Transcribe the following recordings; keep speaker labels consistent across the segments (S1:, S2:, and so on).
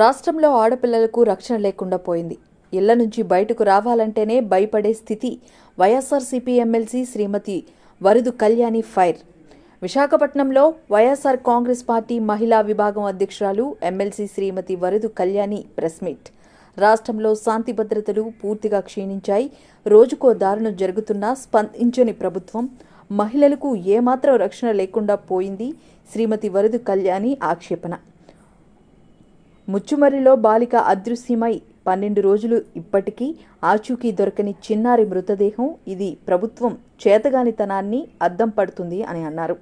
S1: రాష్ట్రంలో ఆడపిల్లలకు రక్షణ లేకుండా పోయింది. ఇళ్ళ నుంచి బయటకు రావాలంటేనే భయపడే స్థితి. YSRCP MLC Srimathi Varudu Kalyani fire. విశాఖపట్నంలో వైఎస్ఆర్ కాంగ్రెస్ పార్టీ మహిళా విభాగం అధ్యక్షురాలు MLC Srimathi Varudu Kalyani press meet. రాష్ట్రంలో శాంతి భద్రతలు పూర్తిగా క్షీణించాయి. రోజుకో దారుణం జరుగుతున్నా స్పందించని ప్రభుత్వం. మహిళలకు ఏమాత్రం రక్షణ లేకుండా పోయింది శ్రీమతి వరుదు కళ్యాణి ఆక్షేపణ. ముచ్చుమరిలో బాలిక అదృశ్యమై పన్నెండు రోజులు ఇప్పటికీ ఆచూకీ దొరకని చిన్నారి మృతదేహం. ఇది ప్రభుత్వం చేతగానితనాన్ని అద్దం పడుతుంది అని అన్నారు.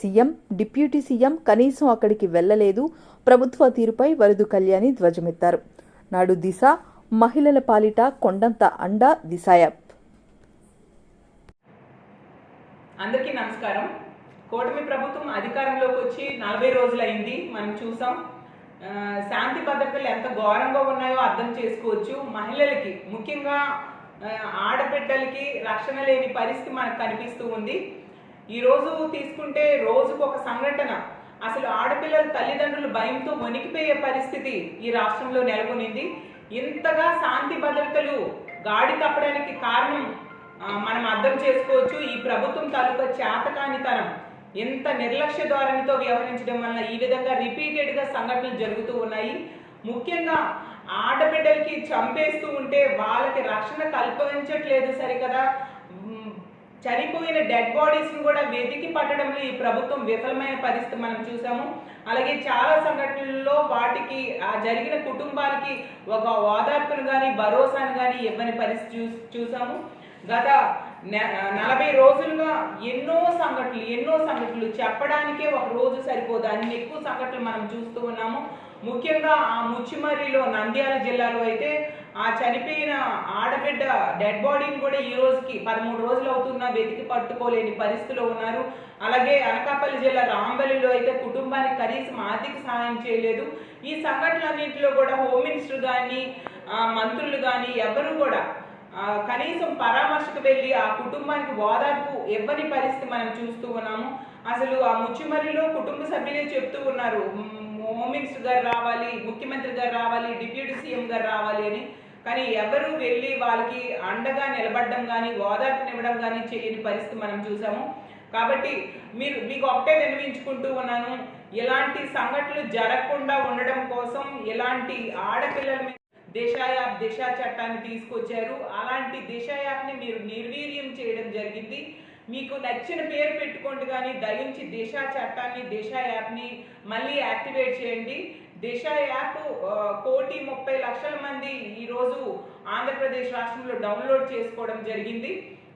S1: సీఎం డిప్యూటీ సీఎం కనీసం అక్కడికి వెళ్ళలేదు ప్రభుత్వ తీరుపై వరదు కళ్యాణి ధ్వజమెత్తారు. నాడు దిశ మహిళల పాలిట కొండంత అండ దిశ యాప్
S2: అందరికీ నమస్కారం. కూటమి ప్రభుత్వం అధికారంలోకి వచ్చి నలభై రోజులైంది. మనం చూసాం శాంతి భద్రతలు ఎంత ఘోరంగా ఉన్నాయో అర్థం చేసుకోవచ్చు. మహిళలకి ముఖ్యంగా ఆడబిడ్డలకి రక్షణ లేని పరిస్థితి మనకు కనిపిస్తూ ఉంది. ఈ రోజు తీసుకుంటే రోజుకు ఒక సంఘటన. అసలు ఆడపిల్లల తల్లిదండ్రులు భయంతో వణికిపోయే పరిస్థితి ఈ రాష్ట్రంలో నెలకొనింది. ఇంతగా శాంతి భద్రతలు గాడి తప్పడానికి కారణం మనం అర్థం చేసుకోవచ్చు. ఈ ప్రభుత్వం తాలూకా చేతకానితనం. ఎంత నిర్లక్ష్య ధోరణితో వ్యవహరించడం వల్ల ఈ విధంగా రిపీటెడ్గా సంఘటనలు జరుగుతూ ఉన్నాయి. ముఖ్యంగా ఆడబిడ్డలకి చంపేస్తూ ఉంటే వాళ్ళకి రక్షణ కల్పించట్లేదు సరికదా. చనిపోయిన డెడ్ బాడీస్ను కూడా వెతికి పట్టడంలో ఈ ప్రభుత్వం విఫలమైన పరిస్థితి మనం చూసాము. అలాగే చాలా సంఘటనల్లో వాటికి ఆ జరిగిన కుటుంబాలకి ఒక ఓదార్పును కానీ భరోసాను కానీ ఇవ్వని పరిస్థితి చూ చూసాము. గత నలభై రోజులుగా ఎన్నో సంఘటనలు ఎన్నో సంఘటనలు చెప్పడానికే ఒక రోజు సరిపోదు. అన్ని ఎక్కువ సంఘటనలు మనం చూస్తూ ఉన్నాము. ముఖ్యంగా ఆ ముచ్చిమర్రిలో నంద్యాల జిల్లాలో అయితే ఆ చనిపోయిన ఆడబిడ్డ డెడ్ బాడీని కూడా ఈ రోజుకి పదమూడు రోజులు అవుతున్నా వెతికి పట్టుకోలేని పరిస్థితిలో ఉన్నారు. అలాగే అనకాపల్లి జిల్లా రాంబలిలో అయితే కుటుంబానికి కనీసం ఆర్థిక సహాయం చేయలేదు. ఈ సంఘటనలన్నింటిలో కూడా హోమ్ మినిస్టర్ కానీ మంత్రులు కానీ ఎవరు కూడా కనీసం పరామర్శకు వెళ్ళి ఆ కుటుంబానికి ఓదార్పు ఇవ్వని పరిస్థితి మనం చూస్తూ ఉన్నాము. అసలు ఆ ముచ్చిమర్రిలో కుటుంబ సభ్యులే చెప్తూ ఉన్నారు మ్, హోమ్ మినిస్టర్ గారు రావాలి ముఖ్యమంత్రి గారు రావాలి డిప్యూటీ సీఎం గారు రావాలి అని. కానీ ఎవరు వెళ్ళి వాళ్ళకి అండగా నిలబడడం కానీ ఓదార్పునివ్వడం కానీ చేయని పరిస్థితి మనం చూసాము. కాబట్టి మీరు మీకు ఒకటే వినిపించుకుంటూ ఉన్నాను. ఇలాంటి సంఘటనలు జరగకుండా ఉండడం కోసం ఇలాంటి ఆడపిల్లల మీద దిశ యాప్ దిశా చట్టాన్ని తీసుకొచ్చారు. అలాంటి దిశ యాప్ని మీరు నిర్వీర్యం చేయడం జరిగింది. మీకు నచ్చిన పేరు పెట్టుకోండి కానీ దయించి దిశా చట్టాన్ని దిశా యాప్ని మళ్ళీ యాక్టివేట్ చేయండి. దిశ యాప్ కోటి ముప్పై లక్షల మంది ఈరోజు ఆంధ్రప్రదేశ్ రాష్ట్రంలో డౌన్లోడ్ చేసుకోవడం జరిగింది.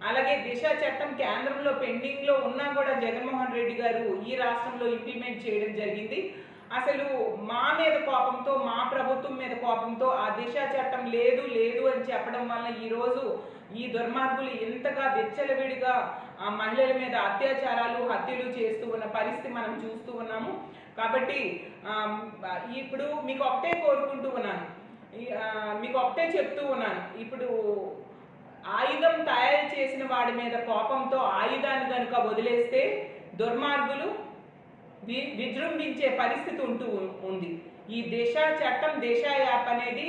S2: అలాగే దిశ చట్టం కేంద్రంలో పెండింగ్లో ఉన్నా కూడా జగన్మోహన్ రెడ్డి గారు ఈ రాష్ట్రంలో ఇంప్లిమెంట్ చేయడం జరిగింది. అసలు మా మీద కోపంతో మా ప్రభుత్వం మీద కోపంతో ఆ దిశ చట్టం లేదు లేదు అని చెప్పడం వల్ల ఈరోజు ఈ దుర్మార్గులు ఇంతగా విచ్చలవిడిగా ఆ మహిళల మీద అత్యాచారాలు హత్యలు చేస్తూ ఉన్న పరిస్థితి మనం చూస్తూ ఉన్నాము. కాబట్టి ఇప్పుడు మీకు ఒకటే కోరుకుంటూ ఉన్నాను. మీకు ఒకటే చెప్తూ ఉన్నాను. ఇప్పుడు ఆయుధం తయారు చేసిన వాడి మీద కోపంతో ఆయుధాన్ని కనుక వదిలేస్తే దుర్మార్గులు విజృంభించే పరిస్థితి ఉంటూ ఉంది. ఈ దేశ చట్టం దేశ యాప్ అనేది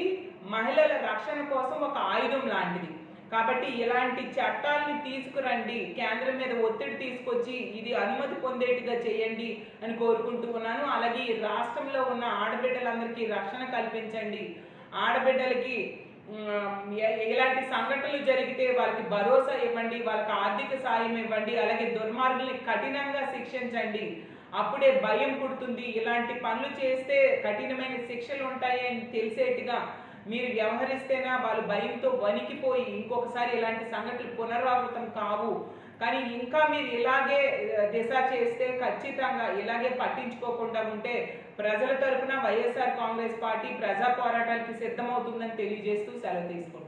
S2: మహిళల రక్షణ కోసం ఒక ఆయుధం లాంటిది. కాబట్టి ఇలాంటి చట్టాలని తీసుకురండి కేంద్రం మీద ఒత్తిడి తీసుకొచ్చి ఇది అనుమతి పొందేట్టుగా చేయండి అని కోరుకుంటూ ఉన్నాను. అలాగే ఈ రాష్ట్రంలో ఉన్న ఆడబిడ్డలందరికీ రక్షణ కల్పించండి. ఆడబిడ్డలకి ఇలాంటి సంఘటనలు జరిగితే వాళ్ళకి భరోసా ఇవ్వండి వాళ్ళకి ఆర్థిక సాయం ఇవ్వండి అలాగే దుర్మార్గుల్ని కఠినంగా శిక్షించండి. అప్పుడే భయం పుడుతుంది. ఇలాంటి పనులు చేస్తే కఠినమైన శిక్షలు ఉంటాయి అని తెలిసేట్టుగా మీరు వ్యవహరిస్తేనా వాళ్ళు భయంతో వణికిపోయి ఇంకొకసారి ఇలాంటి సంఘటనలు పునరావృతం కావు. కానీ ఇంకా మీరు ఇలాగే దిశ చేస్తే ఖచ్చితంగా ఇలాగే పట్టించుకోకుండా ఉంటే ప్రజల తరపున వైఎస్ఆర్ కాంగ్రెస్ పార్టీ ప్రజా పోరాటానికి సిద్ధమవుతుందని తెలియజేస్తూ సెలవు తీసుకుంటాం